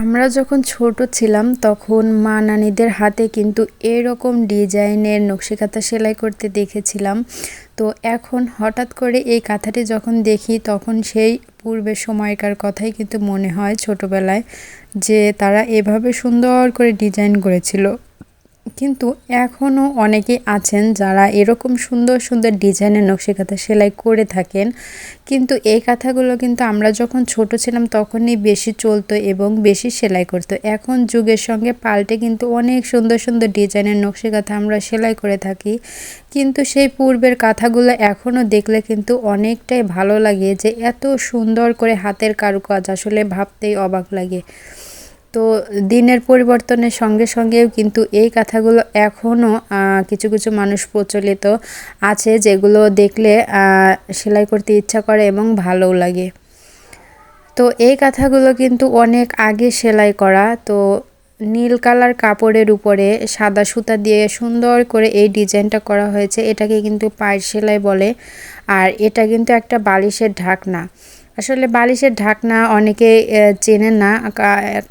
আমরা যখন ছোট ছিলাম, তখন মা নানিদের হাতে কিন্তু এরকম ডিজাইনের নকশিকাতা সেলাই করতে দেখেছিলাম। তো এখন হঠাৎ করে এই কাঁথাটি যখন দেখি, তখন সেই পূর্বে সময়কার কথাই কিন্তু মনে হয় ছোটবেলায়, যে তারা এভাবে সুন্দর করে ডিজাইন করেছিল। কিন্তু এখনও অনেকেই আছেন যারা এরকম সুন্দর সুন্দর ডিজাইনের নকশি কাঁথা সেলাই করে থাকেন। কিন্তু এই কাঁথাগুলো কিন্তু আমরা যখন ছোট ছিলাম তখনই বেশি চলতো এবং বেশি সেলাই করতো। এখন যুগের সঙ্গে পাল্টে কিন্তু অনেক সুন্দর সুন্দর ডিজাইনের নকশি কাঁথা আমরা সেলাই করে থাকি। কিন্তু সেই পূর্বের কাঁথাগুলো এখনও দেখলে কিন্তু অনেকটাই ভালো লাগে যে এত সুন্দর করে হাতের কারুকাজ আসলে ভাবতেই অবাক লাগে। তো দিনের পরিবর্তনের সঙ্গে সঙ্গেও কিন্তু এই কথাগুলো এখনও কিছু কিছু মানুষ প্রচলিত আছে যেগুলো দেখলে সেলাই করতে ইচ্ছা করে এবং ভালোও লাগে। তো এই কাঁথাগুলো কিন্তু অনেক আগে সেলাই করা। তো নীল কালার কাপড়ের উপরে সাদা সুতা দিয়ে সুন্দর করে এই ডিজাইনটা করা হয়েছে। এটাকে কিন্তু পায়ের সেলাই বলে। আর এটা কিন্তু একটা বালিশের ঢাকনা। আসলে বালিশের ঢাকনা অনেকে চেনে না।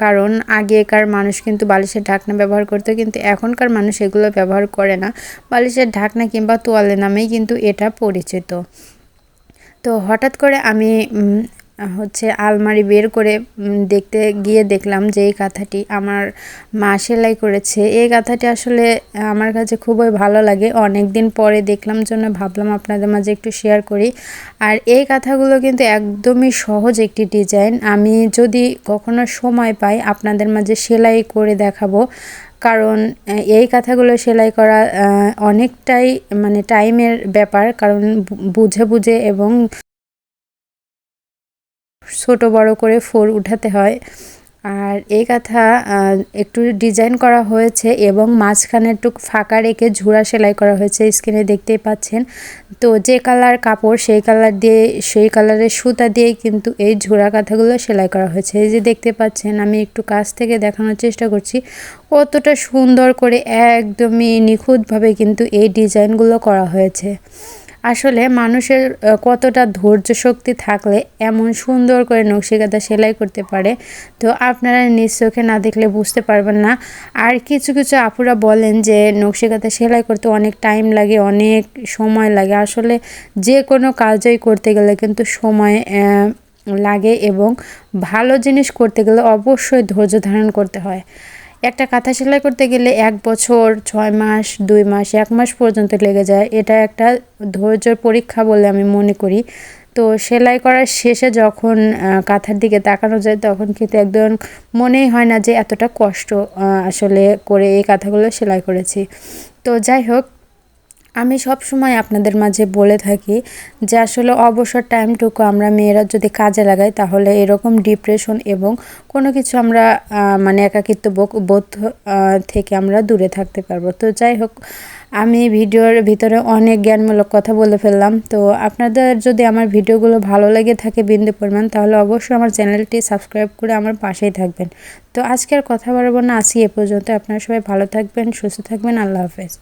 কারণ আগেকার মানুষ কিন্তু বালিশের ঢাকনা ব্যবহার করতো, কিন্তু এখনকার মানুষ এগুলো ব্যবহার করে না। বালিশের ঢাকনা কিংবা তোয়ালে নামেই কিন্তু এটা পরিচিত। তো হঠাৎ করে আমি হচ্ছে আলমারি বের করে দেখতে গিয়ে দেখলাম যে এই কাঁথাটি আমার মা সেলাই করেছে। এই কাঁথাটি আসলে আমার কাছে খুবই ভালো লাগে। অনেক দিন পরে দেখলাম জন্য ভাবলাম আপনাদের মাঝে একটু শেয়ার করি। আর এই কাঁথাগুলো কিন্তু একদমই সহজ একটি ডিজাইন আমি যদি কখনো সময় পাই আপনাদের মাঝে সেলাই করে দেখাবো। কারণ এই কাঁথাগুলো সেলাই করা অনেকটাই মানে টাইমের ব্যাপার। কারণ বুঝে বুঝে এবং ছোট বড় করে ফোর উঠাতে হয়। আর এই কাঁথা একটু ডিজাইন করা হয়েছে এবং মাঝখানে একটু ফাঁকা রেখে ঝুড়া সেলাই করা হয়েছে স্ক্রিনে দেখতেই পাচ্ছেন। তো যে কালার কাপড়, সেই কালার দিয়ে, সেই কালারের সুতা দিয়েই কিন্তু এই ঝুড়া কাঁথাগুলো সেলাই করা হয়েছে। এই যে দেখতে পাচ্ছেন, আমি একটু কাছ থেকে দেখানোর চেষ্টা করছি। কতটা সুন্দর করে একদমই নিখুঁতভাবে কিন্তু এই ডিজাইনগুলো করা হয়েছে। আসলে মানুষের কতটা ধৈর্য শক্তি থাকলে এমন সুন্দর করে নকশিকাতা সেলাই করতে পারে, তো আপনারা নিজ চোখে না দেখলে বুঝতে পারবেন না। আর কিছু কিছু আপুরা বলেন যে নকশিকাতা সেলাই করতে অনেক টাইম লাগে, অনেক সময় লাগে। আসলে যে কোনো কাজই করতে গেলে কিন্তু সময় লাগে এবং ভালো জিনিস করতে গেলে অবশ্যই ধৈর্য ধারণ করতে হয়। একটা কাঁথা সেলাই করতে গেলে এক বছর, ছয় মাস, দুই মাস, এক মাস পর্যন্ত লেগে যায়। এটা একটা ধৈর্যর পরীক্ষা বলে আমি মনে করি। তো সেলাই করার শেষে যখন কাঁথার দিকে তাকানো যায়, তখন কিন্তু একদম মনেই হয় না যে এতটা কষ্ট আসলে করে এই কাঁথাগুলো সেলাই করেছি। তো যাই হোক আমি সব সময় আপনাদের মাঝে বলে থাকি যে আসলে অবসর টাইমটুকু আমরা মেয়েরা যদি কাজে লাগাই, তাহলে এরকম ডিপ্রেশন এবং কোনো কিছু আমরা মানে একাকিত্ব বোধ থেকে আমরা দূরে থাকতে পারব। তো যাই হোক, আমি ভিডিওর ভিতরে অনেক জ্ঞানমূলক কথা বলে ফেললাম। তো আপনাদের যদি আমার ভিডিওগুলো ভালো লেগে থাকে বিন্দু পরিমাণ, তাহলে অবশ্যই আমার চ্যানেলটি সাবস্ক্রাইব করে আমার পাশেই থাকবেন। তো আজকের কথা বলব না আসি এ পর্যন্ত। আপনারা সবাই ভালো থাকবেন, সুস্থ থাকবেন। আল্লাহ হাফেজ।